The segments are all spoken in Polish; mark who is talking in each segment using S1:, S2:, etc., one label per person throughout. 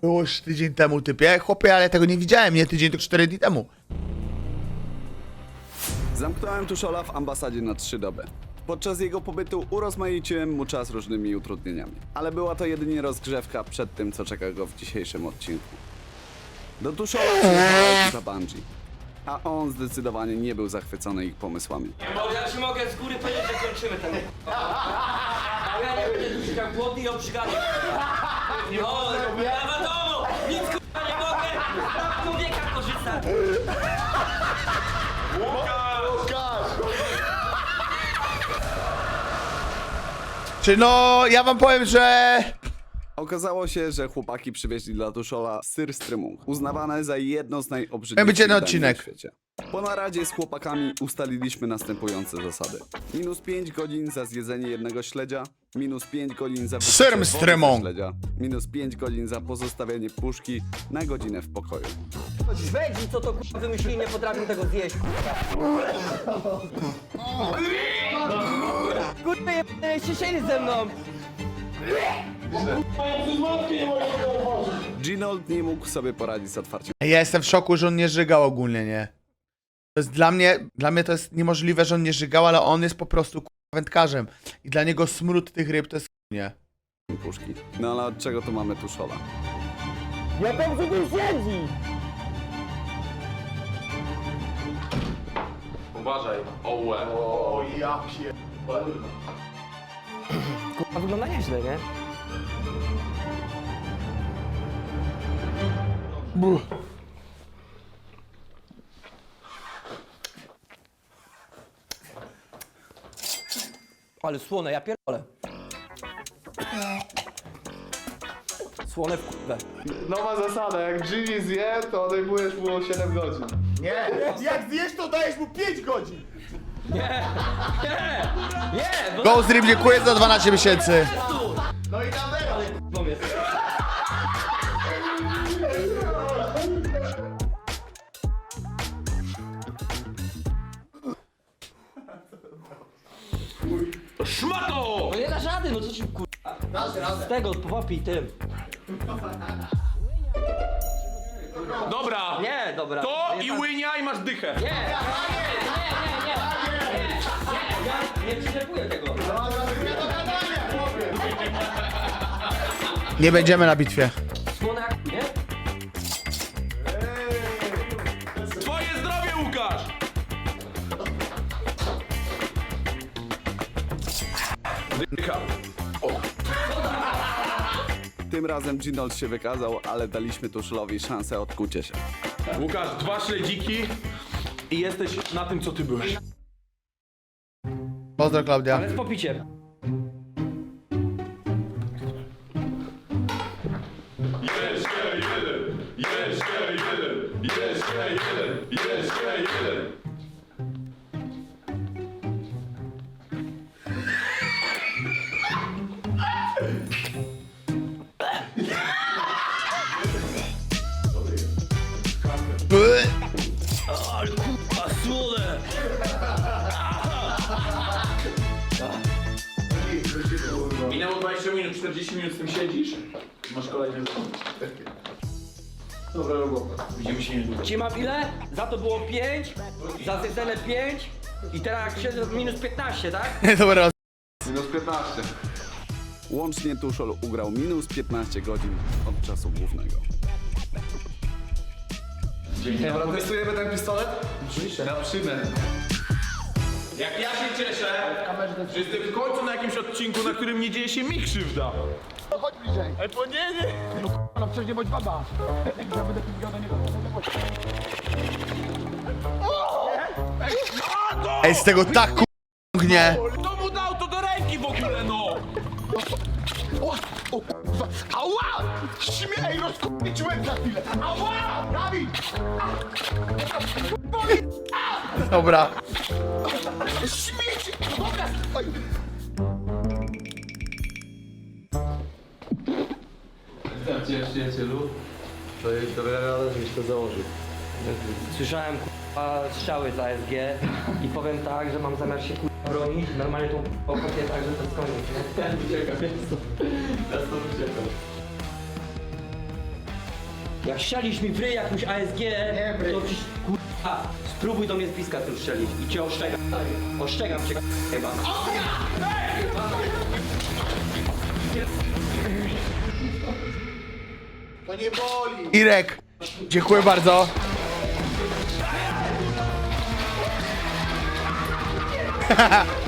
S1: Było już tydzień temu, typie. Chłopie, ale tego nie widziałem, nie tydzień, to cztery dni temu.
S2: Zamknąłem Tuszola w ambasadzie na trzy doby. Podczas jego pobytu urozmaiciłem mu czas różnymi utrudnieniami. Ale była to jedynie rozgrzewka przed tym, co czeka go w dzisiejszym odcinku. Do Tuszola przyjechała ekipa Bungie. A on zdecydowanie nie był zachwycony ich pomysłami.
S3: Bo ja ci mogę z góry powiedzieć, że kończymy ten. A ja nie będę już tak głodny i obrzygany. No, ja
S1: Czy no, ja wam powiem, że...
S2: Okazało się, że chłopaki przywieźli dla Tuszola syr strymung, uznawane za jedno z najobrzydliwszych
S1: jeden
S2: dań
S1: odcinek.
S2: na świecie. Po naradzie z chłopakami ustaliliśmy następujące zasady. Minus 5 godzin za zjedzenie jednego śledzia, minus 5 godzin za wypicie
S1: Syrm
S2: wody ze
S1: strymung.
S2: śledzia, minus 5 godzin za pozostawienie puszki na godzinę w pokoju.
S3: Szwedzi, co to kurwa wymyślili, nie potrafią tego zjeść. Kurwa, jesteście siedzieli ze mną.
S2: Ginold nie mógł sobie poradzić z otwarciem
S1: Ja jestem w szoku, że on nie żygał ogólnie, nie? To jest dla mnie, dla mnie to jest niemożliwe, że on nie żygał, ale on jest po prostu kurwa, wędkarzem. I dla niego smród tych ryb to jest nie.
S2: puszki. No ale od czego tu mamy Tuszola?
S3: Ja tam tu siedzi.
S4: Uważaj, ołe.
S3: Kurwa, wygląda nieźle, nie? Ale słone, ja pierdolę. Słone w kurwę.
S4: Nowa zasada, jak Jimmy zje, to odejmujesz mu 7 godzin.
S1: Nie, jak zjesz to dajesz mu 5 godzin.
S3: Nie, bo
S1: Ghost Rib dziękuję za 12 miesięcy.
S4: No i tam
S3: to jest.
S4: Szmato!
S3: No nie dasz rady, no co ci kurwa. Z tego, powapij tym.
S4: Dobra,
S3: Nie, dobra.
S4: to
S3: nie,
S4: i
S3: tak.
S4: łynia i masz dychę.
S3: Nie, nie, nie, nie, nie, nie, ja nie przyczepuję tego.
S1: Nie będziemy na bitwie.
S3: Słone jak, nie?
S4: Twoje zdrowie, Łukasz! Dycha.
S2: Tym razem Ginold się wykazał, ale daliśmy Tuszolowi szansę odkucia się.
S4: Łukasz, dwa śledziki i jesteś na tym, co ty byłeś.
S1: Pozdro Klaudia.
S3: Ale z popiciem.
S4: Jeszcze jeden, jeszcze jeden, jeszcze jeden, jeszcze jeden. 40 minut z tym siedzisz. Masz kolejny Dobra robota. Widzimy się niedługo.
S3: Ci mam ile? Za to było 5, za zjedzone 5 i teraz jak siedzę minus 15, tak?
S1: Dobra,
S4: Minus 15.
S2: Łącznie Tuszol ugrał minus 15 godzin od czasu głównego.
S4: Dobra, testujemy ten pistolet? Oczywiście. Na przymę. Jak ja się cieszę, że jestem w końcu na jakimś odcinku, na którym nie dzieje się mi krzywda.
S1: ej, z tego tak k***gnie.
S4: Kto mu dał to do ręki w ogóle, no?
S5: Ała! Śmiej, rozkupiczyłem za chwilę! Ała! Dawid!
S1: Dobra.
S5: Śmiecie! Dobra! Oj.
S3: Słyszałem kurwa strzały za SG i powiem tak, że mam zamiar się kurwa bronić. Normalnie tą pokopię tak, że to jest koniec. nie?
S4: Uciekam, jest to. Ja stąd uciekam.
S3: Jak mi w ryj jakąś ASG, to ci kurwa, spróbuj do mnie z bliska tym strzelić i cię oszczegam. Oszczegam cię chyba.
S5: To nie boli.
S1: Irek, dziękuję bardzo.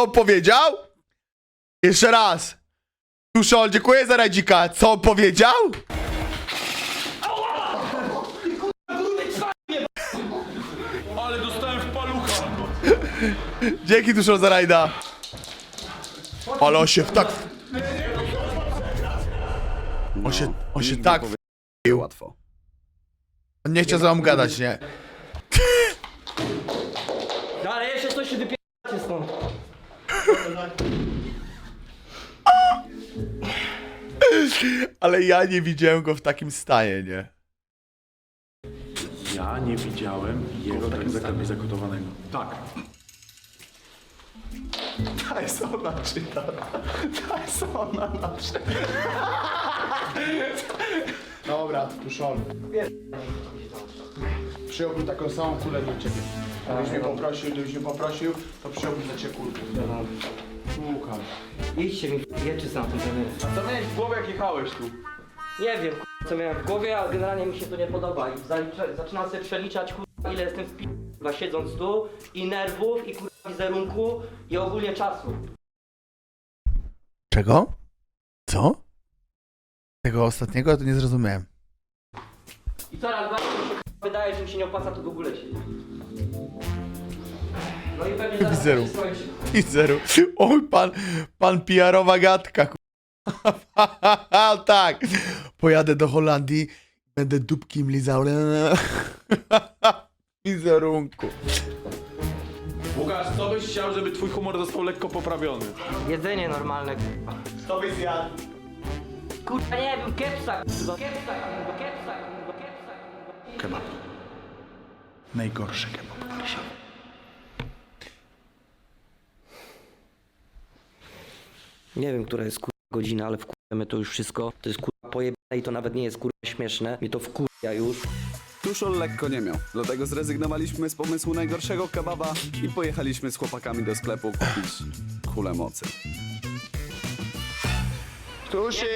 S1: co on powiedział? Jeszcze raz. Tuszol, dziękuję za radzika. Co on powiedział?
S4: Ale dostałem w palucha.
S1: Dzięki Tuszol za rajda. Ale on się w tak... On się, on się tak...
S2: Łatwo.
S1: On nie chciał ze mną gadać, nie?
S3: Ale jeszcze coś się wypieracie stąd.
S1: Ale ja nie widziałem go w takim stanie, nie?
S6: Ja nie widziałem jego tak zaklepie zakotowanego. Tak.
S5: Tysona czyta. Tysona na przykład. Dobra, tuszol. Przyjąłbym taką samą kulę do ciebie. Gdybyś mnie poprosił, gdybyś mnie poprosił, to przyjąłbym dla ciebie kulkę. Łukasz.
S3: Idźcie mi wieczy sam tym trenerem.
S4: Co miałeś w głowie jak jechałeś tu?
S3: Nie wiem co miałem w głowie, ale generalnie mi się to nie podoba. I zalicza, zaczynam sobie przeliczać kurwa, ile jestem w kurwa, siedząc tu i nerwów i kurwa wizerunku i ogólnie czasu.
S1: Czego? Co? Tego ostatniego to nie zrozumiałem.
S3: I coraz bardziej mi się kurwa, wydaje, że mi się nie opłaca tu w ogóle siedzieć. No i pewnie zaraz
S1: Wizeru.
S3: się skończy.
S1: I zero. Oj, pan, pan PR-owa gadka. kurwa. tak. Pojadę do Holandii, będę dupkiem lizał. Wizerunku.
S4: Łukasz, co byś chciał, żeby twój humor został lekko poprawiony?
S3: Jedzenie normalne kurwa.
S5: To byś zjadł.
S3: Kurwa nie wiem, kepsa kurwa, kepsa kurwa, kepsa kurwa, kepsa kurwa.
S6: Kebab. Najgorszy kebab.
S3: Nie wiem, która jest kurwa godzina, ale wkurwiamy to już wszystko. To jest kurwa pojebane i to nawet nie jest kurwa śmieszne. Mnie to wkurwia już.
S2: Tuszol lekko nie miał, dlatego zrezygnowaliśmy z pomysłu najgorszego kebaba i pojechaliśmy z chłopakami do sklepu kupić kulę mocy.
S5: Tuszy!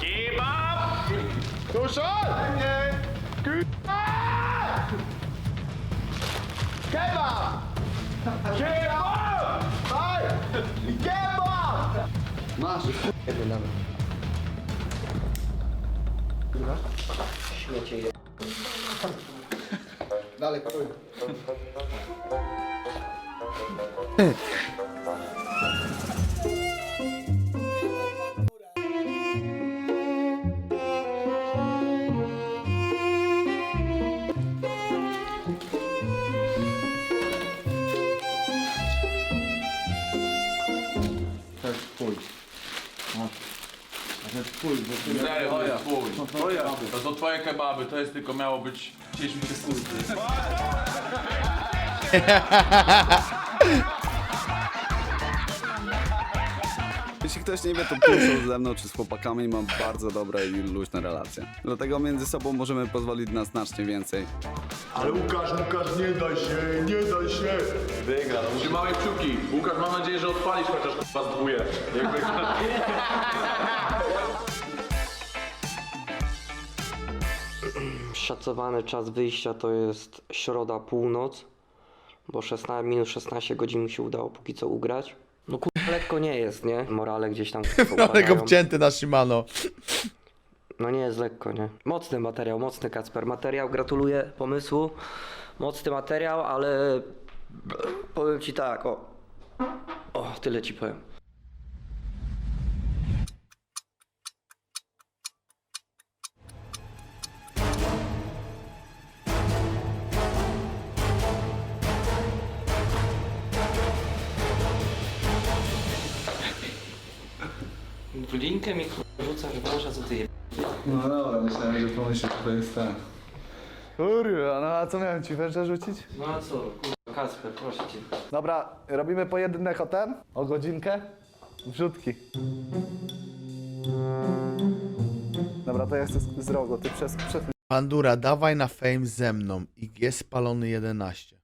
S5: Kebab! Tuszol! Kebab! Kebab! Daj! Kebab!
S2: Masz!
S3: Jeden nawet. Śmiecie je.
S5: Dalej, paruj.
S4: To twój. To są twoje kebaby, to jest tylko miało być... Chcieliśmy się skórki.
S2: Jeśli ktoś nie wie, to Tuszol ze mną czy z chłopakami mam bardzo dobre i luźne relacje. Dlatego między sobą możemy pozwolić na znacznie więcej.
S5: Ale Łukasz, Łukasz, nie daj się, nie daj się!
S4: Wygra, no trzymamy kciuki. Łukasz, mam nadzieję, że odpalisz chociaż was dwóje. Jak
S3: Szacowany czas wyjścia to jest środa północ, bo 16, minus 16 godzin mi się udało póki co ugrać. No kurwa lekko nie jest, nie? Morale gdzieś tam
S1: go
S3: upadają.
S1: wcięty na Shimano.
S3: No nie jest lekko, nie? Mocny materiał, mocny Kacper. Materiał, gratuluję pomysłu. Mocny materiał, ale powiem ci tak, o. O, tyle ci powiem. Linkę mi rzucasz w wąża, co ty je...
S2: No dobra, myślałem, że pomyślisz, że to jest ten. Kurwa, no a co miałem ci węża rzucić?
S3: No a co, kurwa, Kasper, proszę cię.
S2: Dobra, robimy pojedynek o ten, o godzinkę. Wrzutki. Dobra, to ja chcę z, z rogu, ty przez, przez
S1: Pandura, dawaj na fame ze mną. IG spalony 11.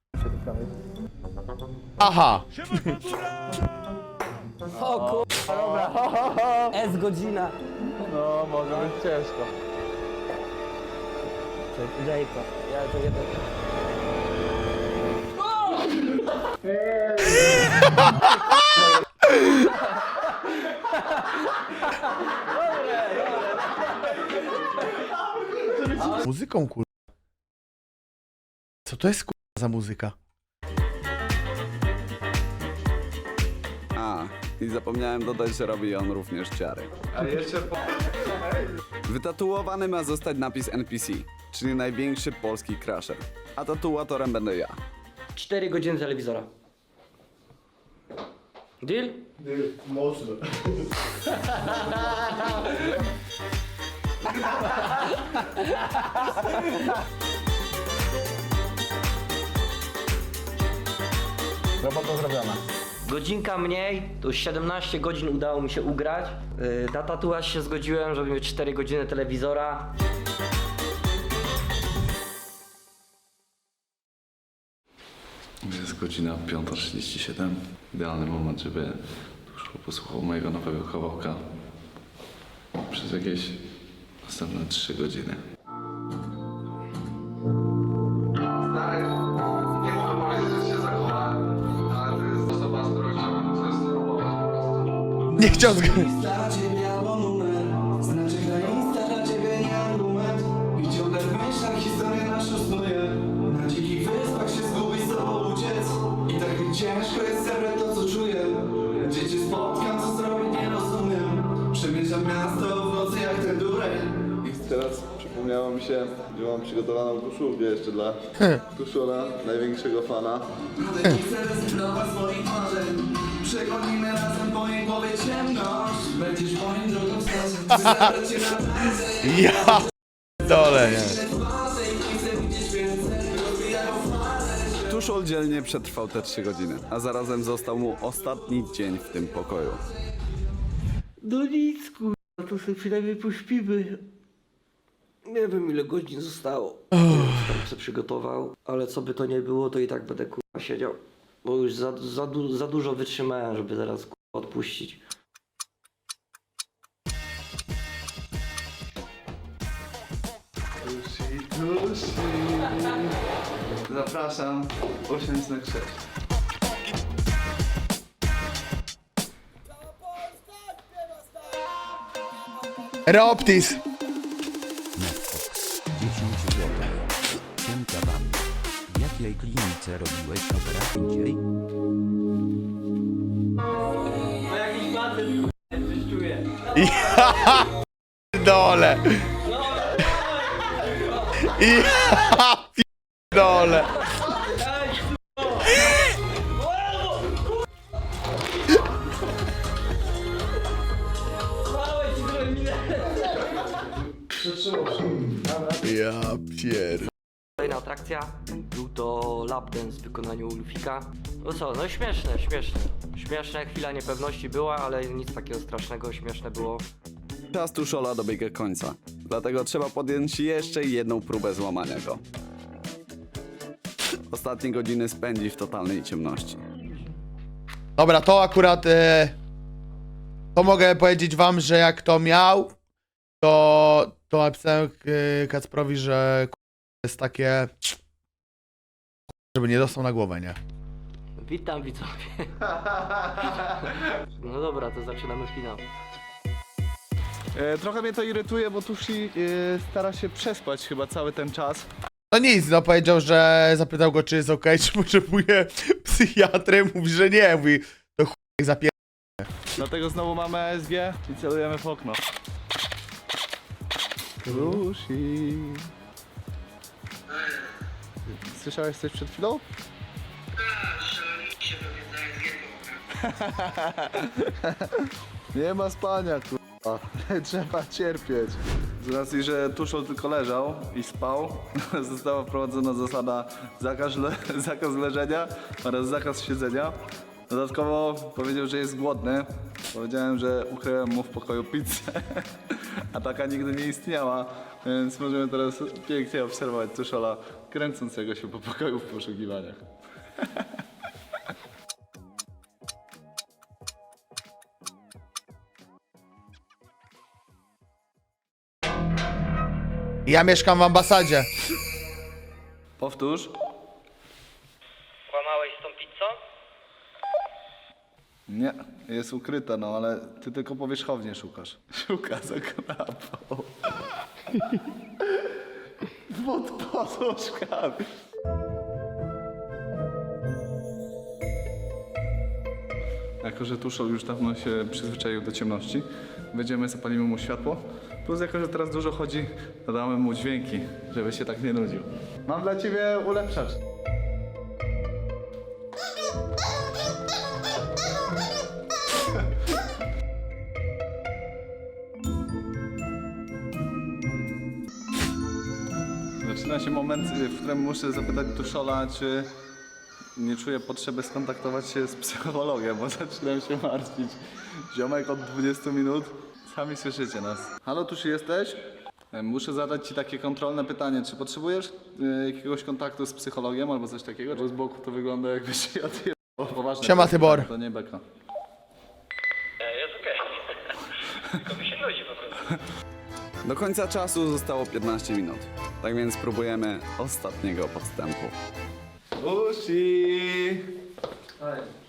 S3: O kurwa, S godzina.
S2: No, może być ciężko.
S3: Jajko, ja to jeden.
S1: Muzyką kur... Co to jest kur... za muzyka?
S2: I zapomniałem dodać, że robi on również ciary. A jeszcze Wytatuowany ma zostać napis NPC, czyli największy polski crasher. A tatuatorem będę ja.
S3: 4 godziny telewizora. Deal?
S1: Mocno.
S2: Robota zrobiona.
S3: Godzinka mniej, to już 17 godzin udało mi się ugrać. Yy, na tatuaż się zgodziłem, żeby mieć 4 godziny telewizora.
S6: Jest godzina 5.37. Idealny moment, żeby Tuszol posłuchał mojego nowego kawałka przez jakieś następne 3 godziny.
S7: Się
S8: zgubić, z tobą uciec I tak mi ciężko jest zebrać to co czuję Gdzie cię spotkam, co zrobić nie rozumiem Przemierzam miasto w nocy jak ten dureń
S9: Teraz przypomniało mi się, że mam przygotowaną koszulkę jeszcze dla Tuszola, największego fana.
S8: Ciemność Będziesz moim drogą wskazem Chcę zabrać cię na tańce
S1: Ja dole, nie.
S2: Tuszol dzielnie przetrwał te 3 godziny, a zarazem został mu ostatni dzień w tym pokoju.
S3: No nic, kurwa, to sobie przynajmniej pośpimy. Nie wiem ile godzin zostało. Tam się przygotował, ale co by to nie było, to i tak będę kurwa siedział. Bo już za, za, du- za dużo wytrzymałem, żeby teraz kurwa odpuścić.
S9: Tusi. Zapraszam, usiądź na krześle.
S1: Roptis!
S10: 10 zł. Siemka wam. W jakiej klinice robiłeś operację?
S1: Ja dole! Ja pier...
S3: Kolejna atrakcja, był to lap dance w wykonaniu Lufika. No co, no śmieszne, śmieszne. Śmieszne, chwila niepewności była, ale nic takiego strasznego, śmieszne było.
S2: Czas Tuszola dobiega końca, dlatego trzeba podjąć jeszcze jedną próbę złamania go. Ostatnie godziny spędzi w totalnej ciemności.
S1: Dobra, to akurat. E, to mogę powiedzieć wam, że jak to miał, to, to napisałem e, Kacprowi, że k- jest takie. Żeby nie dostał na głowę, nie?
S3: Witam widzowie. No dobra, to zaczynamy finał.
S9: E, trochę mnie to irytuje, bo Tusi e, stara się przespać chyba cały ten czas.
S1: No nic, no powiedział, że zapytał go, czy jest ok, czy potrzebuje psychiatry. Mówi, że nie. Mówi, to chuj jak zapier...
S9: Dlatego znowu mamy SG i celujemy w okno. Tusi. Słyszałeś coś przed chwilą? Nie ma spania, kur... Trzeba cierpieć. Z racji, że Tuszol tylko leżał i spał, została wprowadzona zasada zakaz, le zakaz leżenia oraz zakaz siedzenia. Dodatkowo powiedział, że jest głodny. Powiedziałem, że ukryłem mu w pokoju pizzę, a taka nigdy nie istniała, więc możemy teraz pięknie obserwować Tuszola kręcącego się po pokoju w poszukiwaniach.
S1: Ja mieszkam w ambasadzie.
S9: Powtórz.
S3: Kłamałeś z tą pizzą?
S9: Nie, jest ukryta, no ale ty tylko powierzchownie szukasz. Szuka za kanapą. Pod poduszkami. Jako, że Tuszol już dawno się przyzwyczaił do ciemności, wejdziemy, zapalimy mu światło. Plus jako, że teraz dużo chodzi, dodamy mu dźwięki, żeby się tak nie nudził. Mam dla ciebie ulepszacz. Zaczyna się moment, w którym muszę zapytać Tuszola, czy nie czuje potrzeby skontaktować się z psychologiem, bo zaczynam się martwić. Ziomek od 20 minut, sami słyszycie nas. Halo, Tuszy jesteś? E, Muszę zadać Ci takie kontrolne pytanie. Czy potrzebujesz y, jakiegoś kontaktu z psychologiem albo coś takiego? Bo z boku to wygląda jakbyś się odjebał. Poważnie.
S1: Siema, Tybor.
S9: To nie beka.
S3: Jest okej. Tylko mi się nudzi po prostu.
S2: Do końca czasu zostało 15 minut. Tak więc próbujemy ostatniego podstępu.
S9: Tusi!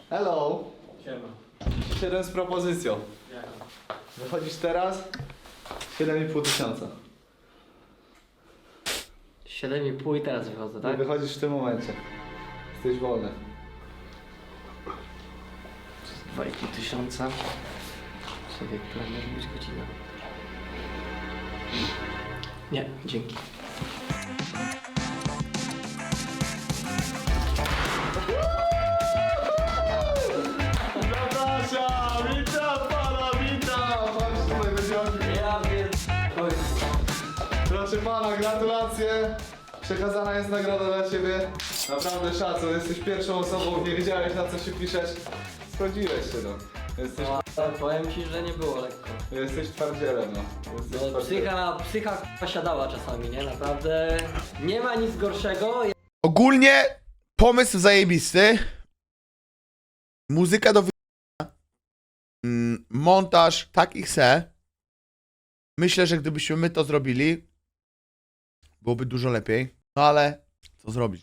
S9: Hello! Siema. 7 z propozycją. Wychodzisz teraz? 7,5 tysiąca.
S11: 7,5 i teraz wychodzę, tak?
S9: Wychodzisz w tym momencie. Jesteś wolny.
S11: 2,5 tysiąca. Sobie, która może być godzina? Nie, dzięki.
S9: Proszę pana, gratulacje! Przekazana jest nagroda dla ciebie. Naprawdę szacun, jesteś pierwszą osobą, nie wiedziałeś na co się piszesz. Schodziłeś się no. Jesteś,
S11: Powiem ci, że nie było lekko.
S9: jesteś twardzielem no. Jesteś
S11: No,
S9: twardzielem.
S11: psycha, psycha k***a siadała czasami, nie? Naprawdę nie ma nic gorszego.
S1: Ogólnie pomysł zajebisty. Muzyka do wy... Mm, Montaż tak i se. Myślę, że gdybyśmy my to zrobili, byłoby dużo lepiej. No ale co zrobić?